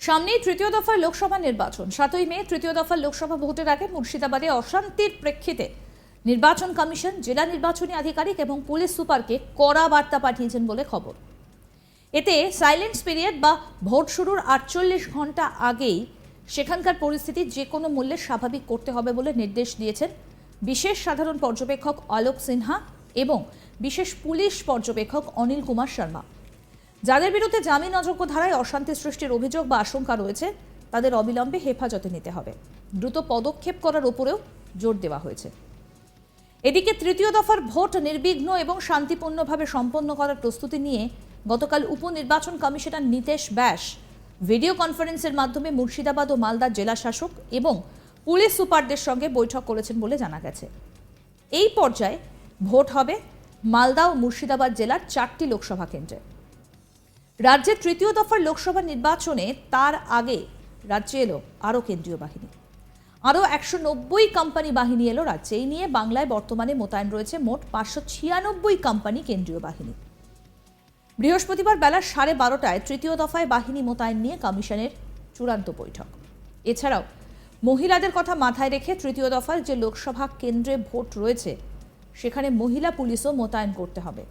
সামনেই তৃতীয় দফার লোকসভা নির্বাচন। সাতই মে তৃতীয় দফার লোকসভা ভোটের আগে মুর্শিদাবাদে অশান্তির প্রেক্ষিতে নির্বাচন কমিশন, জেলা নির্বাচনী আধিকারিক এবং পুলিশ সুপারকে কড়া বার্তা পাঠিয়েছেন বলে খবর। এতে সাইলেন্স পিরিয়ড বা ভোট শুরুর আটচল্লিশ ঘণ্টা আগেই সেখানকার পরিস্থিতি যে কোনো মূল্যে স্বাভাবিক করতে হবে বলে নির্দেশ দিয়েছেন বিশেষ সাধারণ পর্যবেক্ষক আলোক সিনহা এবং বিশেষ পুলিশ পর্যবেক্ষক অনিল কুমার শর্মা। যাদের বিরুদ্ধে জামিন অযোগ্য ধারায় অশান্তি সৃষ্টির অভিযোগ বা আশঙ্কা রয়েছে, তাদের অবিলম্বে হেফাজতে নিতে হবে। দ্রুত পদক্ষেপ করার উপরেও জোর দেওয়া হয়েছে। এদিকে তৃতীয় দফার ভোট নির্বিঘ্ন এবং শান্তিপূর্ণভাবে সম্পন্ন করার প্রস্তুতি নিয়ে গতকাল উপনির্বাচন কমিশনার নিতেশ ব্যাস ভিডিও কনফারেন্সের মাধ্যমে মুর্শিদাবাদ ও মালদার জেলা শাসক এবং পুলিশ সুপারদের সঙ্গে বৈঠক করেছেন বলে জানা গেছে। এই পর্যায়ে ভোট হবে মালদা ও মুর্শিদাবাদ জেলার চারটি লোকসভা কেন্দ্রে। রাজ্যের তৃতীয় দফার লোকসভা নির্বাচনে তার আগে রাজ্যে এলো আরও কেন্দ্রীয় বাহিনী। আরও একশো নব্বই কোম্পানি বাহিনী এলো রাজ্যে। এই নিয়ে বাংলায় বর্তমানে মোতায়েন রয়েছে মোট পাঁচশো ছিয়ানব্বই কোম্পানি কেন্দ্রীয় বাহিনী। বৃহস্পতিবার বেলা সাড়ে বারোটায় তৃতীয় দফায় বাহিনী মোতায়েন নিয়ে কমিশনের চূড়ান্ত বৈঠক। এছাড়াও মহিলাদের কথা মাথায় রেখে তৃতীয় দফার যে লোকসভা কেন্দ্রে ভোট রয়েছে, সেখানে মহিলা পুলিশও মোতায়েন করতে হবে।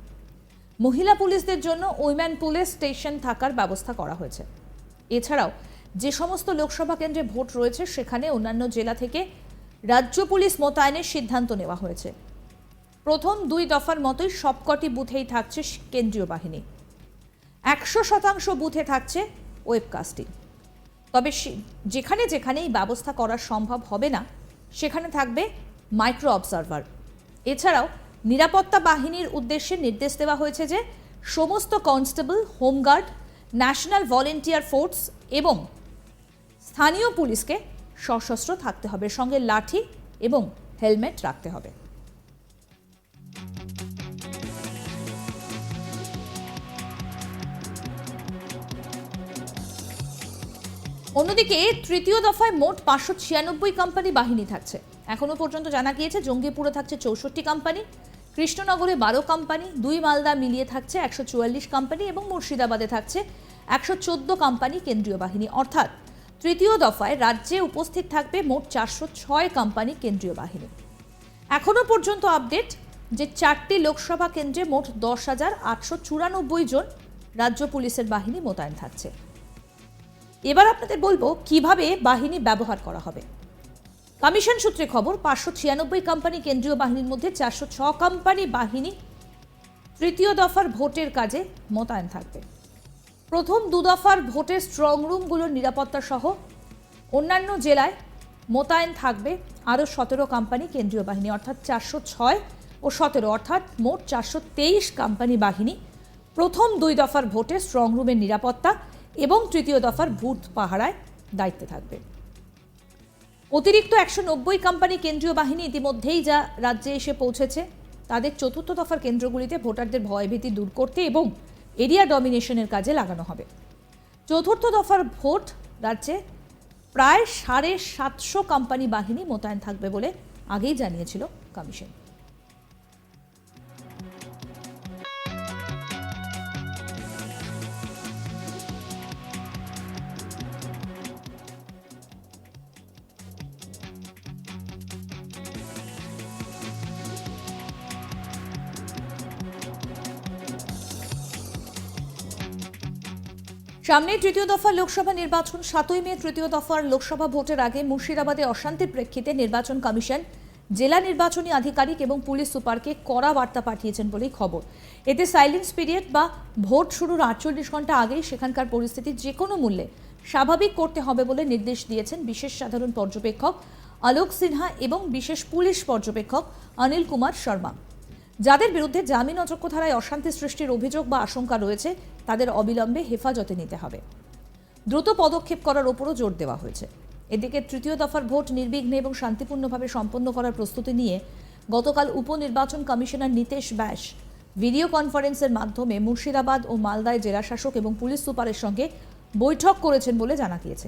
মহিলা পুলিশদের জন্য উইম্যান পুলিশ স্টেশন থাকার ব্যবস্থা করা হয়েছে। এছাড়াও যে সমস্ত লোকসভা কেন্দ্রে ভোট রয়েছে, সেখানে অন্যান্য জেলা থেকে রাজ্য পুলিশ মোতায়েনের সিদ্ধান্ত নেওয়া হয়েছে। প্রথম দুই দফার মতোই সবকটি বুথেই থাকছে কেন্দ্রীয় বাহিনী। একশো শতাংশ বুথে থাকছে ওয়েবকাস্টিং তবে যেখানে যেখানে এই ব্যবস্থা করা সম্ভব হবে না, সেখানে থাকবে মাইক্রো অবজারভার। এছাড়াও নিরাপত্তা বাহিনীর উদ্দেশ্যে নির্দেশ দেওয়া হয়েছে যে সমস্ত constable, home guard, national volunteer force এবং স্থানীয় পুলিশকে সশস্ত্র থাকতে হবে, সঙ্গে লাঠি এবং হেলমেট রাখতে হবে। অন্যদিকে, তৃতীয় দফায় মোট পাঁচশো ছিয়ানব্বই কোম্পানি বাহিনী থাকছে। এখনও পর্যন্ত জানা গিয়েছে জঙ্গিপুরে থাকছে চৌষট্টি কোম্পানি কৃষ্ণনগরে বারো কোম্পানি দুই মালদা মিলিয়ে থাকছে একশো চুয়াল্লিশ কোম্পানি এবং মুর্শিদাবাদে থাকছে একশো চোদ্দ কোম্পানি কেন্দ্রীয় বাহিনী। অর্থাৎ তৃতীয় দফায় রাজ্যে উপস্থিত থাকবে মোট চারশো ছয় কোম্পানি কেন্দ্রীয় বাহিনী। এখনও পর্যন্ত আপডেট যে চারটি লোকসভা কেন্দ্রে মোট দশ হাজার আটশো চুরানব্বই জন রাজ্য পুলিশের বাহিনী মোতায়েন থাকছে। এবার আপনাদের বলব কীভাবে বাহিনী ব্যবহার করা হবে। কমিশন সূত্রে খবর, পাঁচশো ছিয়ানব্বই কোম্পানি কেন্দ্রীয় বাহিনীর মধ্যে চারশো ছ কোম্পানি বাহিনী তৃতীয় দফার ভোটের কাজে মোতায়েন থাকবে। প্রথম দু দফার ভোটের স্ট্রং রুমগুলোর নিরাপত্তা সহ অন্যান্য জেলায় মোতায়েন থাকবে আরও সতেরো কোম্পানি কেন্দ্রীয় বাহিনী, অর্থাৎ চারশো ছয় ও সতেরো, অর্থাৎ মোট চারশো তেইশ কোম্পানি বাহিনী প্রথম দুই দফার ভোটে স্ট্রং রুমের নিরাপত্তা এবং তৃতীয় দফার বুথ পাহারায় দায়িত্বে থাকবে। অতিরিক্ত একশো নব্বই কোম্পানি কেন্দ্রীয় বাহিনী ইতিমধ্যেই যা রাজ্যে এসে পৌঁছেছে, তাদের চতুর্থ দফার কেন্দ্রগুলিতে ভোটারদের ভয়ভীতি দূর করতে এবং এরিয়া ডমিনেশনের কাজে লাগানো হবে। চতুর্থ দফার ভোট রাজ্যে প্রায় সাড়ে সাতশো কোম্পানি বাহিনী মোতায়েন থাকবে বলে আগেই জানিয়েছিল কমিশন। সামনে তৃতীয় দফা লোকসভা নির্বাচন, সাতই মে তৃতীয় দফার লোকসভা ভোটের আগে মুর্শিদাবাদে অশান্তির প্রেক্ষিতে নির্বাচন কমিশন, জেলা নির্বাচনী আধিকারিক এবং পুলিশ সুপারকে কড়া বার্তা পাঠিয়েছেন বলেই খবর। এতে সাইলেন্স পিরিয়ড বা ভোট শুরুর আটচল্লিশ ঘণ্টা আগেই সেখানকার পরিস্থিতি যে কোনো মূল্যে স্বাভাবিক করতে হবে বলে নির্দেশ দিয়েছেন বিশেষ সাধারণ পর্যবেক্ষক আলোক সিনহা এবং বিশেষ পুলিশ পর্যবেক্ষক অনিল কুমার শর্মা। যাদের বিরুদ্ধে জামিন অযোগ্য ধারায় অশান্তি সৃষ্টির অভিযোগ বা আশঙ্কা রয়েছে, তাদের অবিলম্বে হেফাজতে নিতে হবে। দ্রুত পদক্ষেপ করার ওপরও জোর দেওয়া হয়েছে। এদিকে তৃতীয় দফার ভোট নির্বিঘ্নে এবং শান্তিপূর্ণভাবে সম্পন্ন করার প্রস্তুতি নিয়ে গতকাল উপনির্বাচন কমিশনার নিতেশ ব্যাস ভিডিও কনফারেন্সের মাধ্যমে মুর্শিদাবাদ ও মালদায় জেলাশাসক এবং পুলিশ সুপারের সঙ্গে বৈঠক করেছেন বলে জানা গিয়েছে।